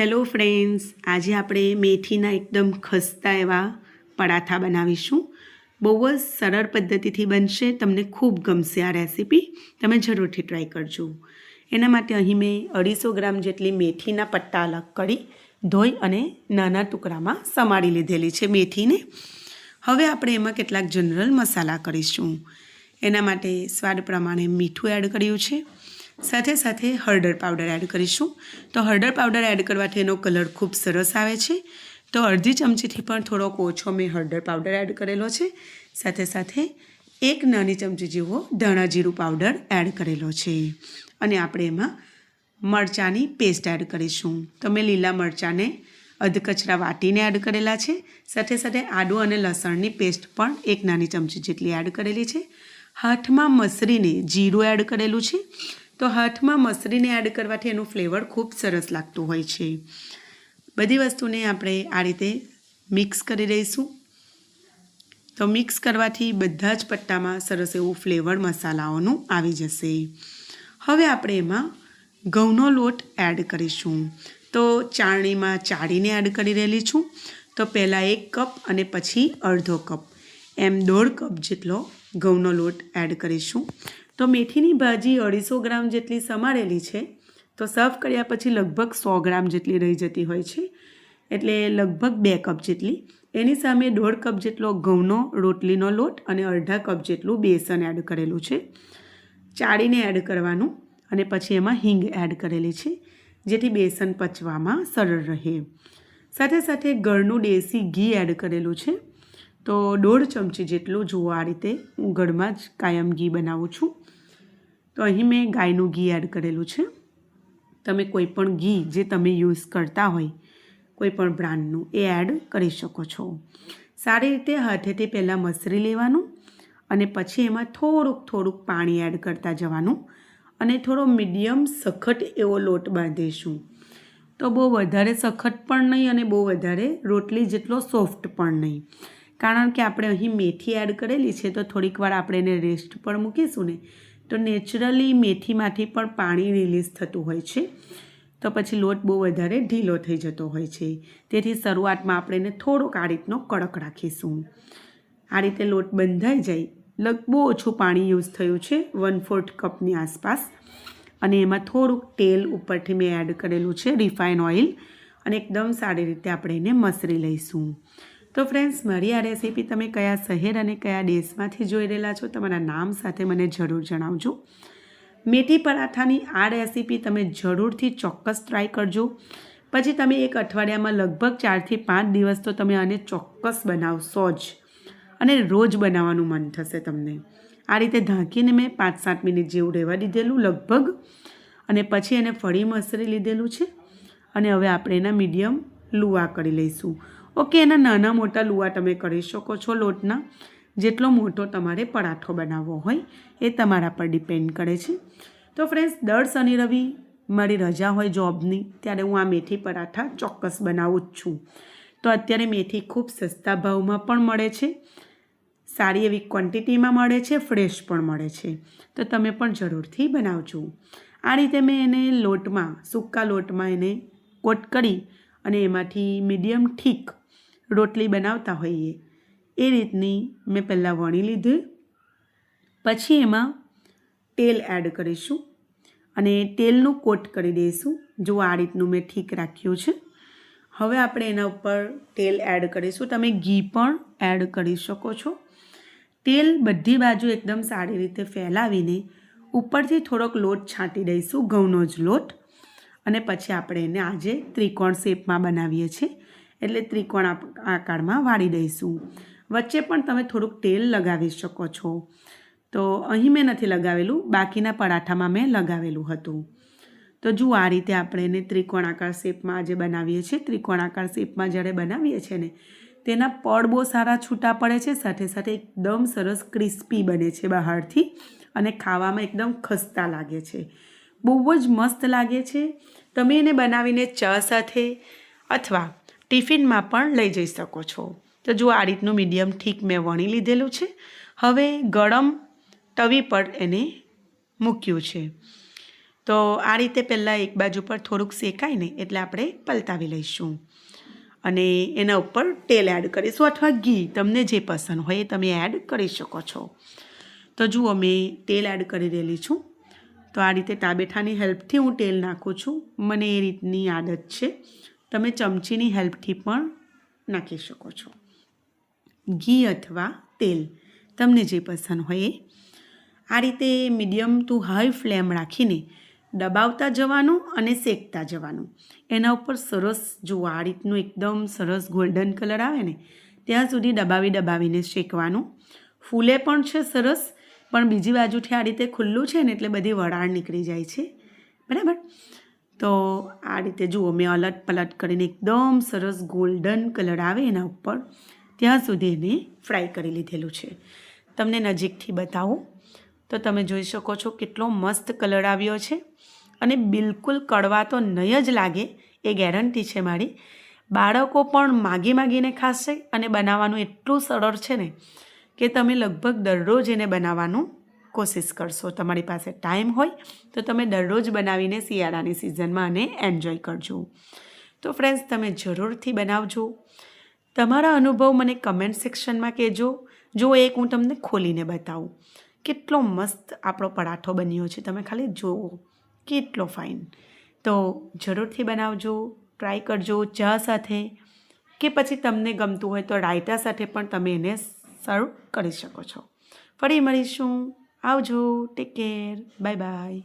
Hello friends, આજે આપણે મેથીના એકદમ ખસ્તા એવા પરાઠા બનાવીશું. બહુ જ સરળ પદ્ધતિથી બનશે, તમને ખૂબ ગમશે આ રેસીપી. તમે જરૂરથી ટ્રાય કરજો. એના માટે અહીં મેં અઢીસો ગ્રામ જેટલી મેથીના પટ્ટા અલગ કરી, ધોઈ અને નાના ટુકડામાં સમારી લીધેલી છે મેથીને. હવે આપણે એમાં કેટલાક જનરલ મસાલા કરીશું. એના માટે સ્વાદ પ્રમાણે મીઠું એડ કર્યું છે. સાથે સાથે હળદર પાવડર એડ કરીશું. તો હળદર પાવડર એડ કરવાથી એનો કલર ખૂબ સરસ આવે છે. તો અડધી ચમચીથી પણ થોડોક ઓછો મેં હળદર પાવડર એડ કરેલો છે. સાથે સાથે એક નાની ચમચી જેવો ધાણા જીરું પાવડર એડ કરેલો છે. અને આપણે એમાં મરચાંની પેસ્ટ એડ કરીશું. તો મેં લીલા મરચાંને અધકચરા વાટીને એડ કરેલા છે. સાથે સાથે આદુ અને લસણની પેસ્ટ પણ એક નાની ચમચી જેટલી એડ કરેલી છે. હાથમાં મસરીને જીરું એડ કરેલું છે. તો હાથમાં મસરીને એડ કરવાથી એનું ફ્લેવર ખૂબ સરસ લાગતું હોય છે. બધી વસ્તુને આપણે આ રીતે મિક્સ કરી દઈશું તો મિક્સ કરવાથી બધા જ પટ્ટામાં સરસ એવું ફ્લેવર મસાલાઓનું આવી જશે. હવે આપણે એમાં ઘઉંનો લોટ એડ કરીશું. તો ચાળણીમાં ચાળીને એડ કરી રહેલી છું. તો પહેલાં એક કપ અને પછી અડધો કપ. એમ દોઢ કપ જેટલો ઘઉંનો લોટ એડ કરીશું. તો મેથીની ભાજી અઢીસો ગ્રામ જેટલી સમારેલી છે. તો સર્વ કર્યા પછી લગભગ સો ગ્રામ જેટલી રહી જતી હોય છે. એટલે લગભગ બે કપ જેટલી. એની સામે દોઢ કપ જેટલો ઘઉંનો, રોટલીનો લોટ અને અડધા કપ જેટલું બેસન એડ કરેલું છે. ચાળીને એડ કરવાનું અને પછી એમાં હિંગ એડ કરેલી છે, જેથી બેસન પચવામાં સરળ રહે. સાથે સાથે ઘરનું દેશી ઘી એડ કરેલું છે. તો દોઢ ચમચી જેટલું જુઓ આ રીતે હું ઘરમાં જ કાયમ ઘી બનાવું છું. તો અહીં મેં ગાયનું ઘી એડ કરેલું છે. તમે કોઈ પણ ઘી જે તમે યુઝ કરતા હોય, કોઈ પણ બ્રાન્ડનું એ એડ કરી શકો છો. સારી રીતે હાથેથી પહેલાં મસરી લેવાનું અને પછી એમાં થોડુંક થોડુંક પાણી એડ કરતા જવાનું અને થોડો મીડિયમ સખત એવો લોટ બાંધીશું. તો બહુ વધારે સખત પણ નહીં અને બહુ વધારે રોટલી જેટલો સોફ્ટ પણ નહીં. કારણ કે આપણે અહીં મેથી એડ કરેલી છે, તો થોડીક વાર આપણે એને રેસ્ટ પણ મૂકીશું ને. તો નેચરલી મેથીમાંથી પણ પાણી રિલીઝ થતું હોય છે. તો પછી લોટ બહુ વધારે ઢીલો થઈ જતો હોય છે. તેથી શરૂઆતમાં આપણે એને થોડોક આ રીતનો કડક રાખીશું. આ રીતે લોટ બંધાઈ જાય. લગ ઓછું પાણી યુઝ થયું છે વન ફોર્થ કપની આસપાસ. અને એમાં થોડુંક તેલ ઉપરથી મેં એડ કરેલું છે રિફાઇન ઓઇલ અને એકદમ સારી રીતે આપણે એને મસરી લઈશું. તો ફ્રેન્ડ્સ મારી આ રેસીપી તમે કયા શહેર અને કયા દેશમાંથી જોઈ રહેલા છો તમારા નામ સાથે મને જરૂર જણાવજો. મેથી પરાઠાની આ રેસીપી તમે જરૂરથી ચોક્કસ ટ્રાય કરજો. પછી તમે એક અઠવાડિયામાં લગભગ ચારથી પાંચ દિવસ તો તમે આને ચોક્કસ બનાવશો જ. અને રોજ બનાવવાનું મન થશે તમને. આ રીતે ઢાંકીને મેં પાંચ સાત મિનિટ જેવું રહેવા દીધેલું લગભગ. અને પછી એને ફળી મસરી લીધેલું છે. અને હવે આપણે એના મીડિયમ લુવા કરી લઈશું. ઓકે, એના નાના મોટા લુવા તમે કરી શકો છો લોટના. જેટલો મોટો તમારે પરાઠો બનાવવો હોય એ તમારા પર ડિપેન્ડ કરે છે. તો ફ્રેન્ડ્સ દર શનિ રવિ મારી રજા હોય જોબની, ત્યારે હું આ મેથી પરાઠા ચોક્કસ બનાવું જ છું. તો અત્યારે મેથી ખૂબ સસ્તા ભાવમાં પણ મળે છે. સારી એવી ક્વોન્ટિટીમાં મળે છે ફ્રેશ પણ મળે છે. તો તમે પણ જરૂરથી બનાવજો. આ રીતે મેં એને લોટમાં, સૂકા લોટમાં એને કોટ કરી અને એમાંથી મીડિયમ ઠીક રોટલી બનાવતા હોઈએ. એ રીતની મેં પહેલાં વણી લીધી. પછી એમાં તેલ એડ કરીશું અને તેલનું કોટ કરી દઈશું. જો આ રીતનું મેં ઠીક રાખ્યું છે. હવે આપણે એના ઉપર તેલ એડ કરીશું. તમે ઘી પણ એડ કરી શકો છો. તેલ બધી બાજુ એકદમ સારી રીતે ફેલાવીને ઉપરથી થોડોક લોટ છાંટી દઈશું, ઘઉંનો જ લોટ. અને પછી આપણે એને આજે ત્રિકોણ શેપમાં બનાવીએ છીએ. એટલે ત્રિકોણ આકારમાં વાળી દઈશું. વચ્ચે પણ તમે થોડુંક તેલ લગાવી શકો છો. તો અહીં મેં નથી લગાવેલું, બાકીના પરાઠામાં મેં લગાવેલું હતું. તો જુઓ આ રીતે આપણે એને ત્રિકોણાકાર શેપમાં આજે બનાવીએ છીએ. ત્રિકોણાકાર શેપમાં જ્યારે બનાવીએ છીએ ને, તેના પડ બહુ સારા છૂટા પડે છે, સાથે સાથે એકદમ સરસ ક્રિસ્પી બને છે બહારથી અને ખાવામાં એકદમ ખસ્તા લાગે છે. બહુ જ મસ્ત લાગે છે. તમે એને બનાવીને ચા સાથે અથવા ટિફિનમાં પણ લઈ જઈ શકો છો. તો જો આ રીતનું મીડિયમ ઠીક મેં વણી લીધેલું છે. હવે ગરમ તવી પર એને મૂક્યું છે. તો આ રીતે પહેલાં એક બાજુ પર થોડુંક શેકાય ને એટલે આપણે પલતાવી લઈશું. અને એના ઉપર તેલ એડ કરીશું અથવા ઘી, તમને જે પસંદ હોય એ તમે એડ કરી શકો છો. તો જુઓ, મેં તેલ એડ કરી રહેલી છું. તો આ રીતે ટાબેઠાની હેલ્પથી હું તેલ નાખું છું. મને એ રીતની આદત છે. તમે ચમચીની હેલ્પથી પણ નાખી શકો છો. ઘી અથવા તેલ તમને જે પસંદ હોય એ. આ રીતે મીડિયમ ટુ હાઈ ફ્લેમ રાખીને દબાવતા જવાનું અને શેકતા જવાનું. એના ઉપર સરસ, જો આ રીતનું એકદમ સરસ ગોલ્ડન કલર આવે ને, ત્યાં સુધી દબાવી દબાવીને શેકવાનું. ફૂલે પણ છે સરસ, પણ બીજી બાજુથી આ રીતે ખુલ્લું છે ને, એટલે બધી વરાળ નીકળી જાય છે. બરાબર? તો આ રીતે જુઓ, મેં અલટ પલટ કરીને એકદમ સરસ ગોલ્ડન કલર આવે એના ઉપર. ત્યાં સુધી એને ફ્રાય કરી લીધેલું છે. તમને નજીકથી બતાવું. તો તમે જોઈ શકો છો કેટલો મસ્ત કલર આવ્યો છે. અને બિલકુલ કડવા તો નહીં જ લાગે, એ ગેરંટી છે મારી. બાળકો પણ માગી માગીને ખાશે અને બનાવવાનું એટલું સરળ છે ને, કે તમે લગભગ દરરોજ એને બનાવવાનું કોશિશ કરશો. તમારી પાસે ટાઈમ હોય તો તમે દરરોજ બનાવીને શિયાળાની સિઝનમાં આને એન્જોય કરજો. તો ફ્રેન્ડ્સ, તમે જરૂરથી બનાવજો. તમારા અનુભવ મને કમેન્ટ સેક્શનમાં કહેજો. જો એક હું તમને ખોલીને બતાવું. કેટલો મસ્ત આપણો પરાઠો બન્યો છે. તમે ખાલી જુઓ. કેટલો ફાઇન તો જરૂરથી બનાવજો. ટ્રાય કરજો ચા સાથે કે પછી તમને ગમતું હોય તો રાયતા સાથે પણ તમે એને સર્વ કરી શકો છો. ફરી મળીશું. આવજો ટેક કેર બાય બાય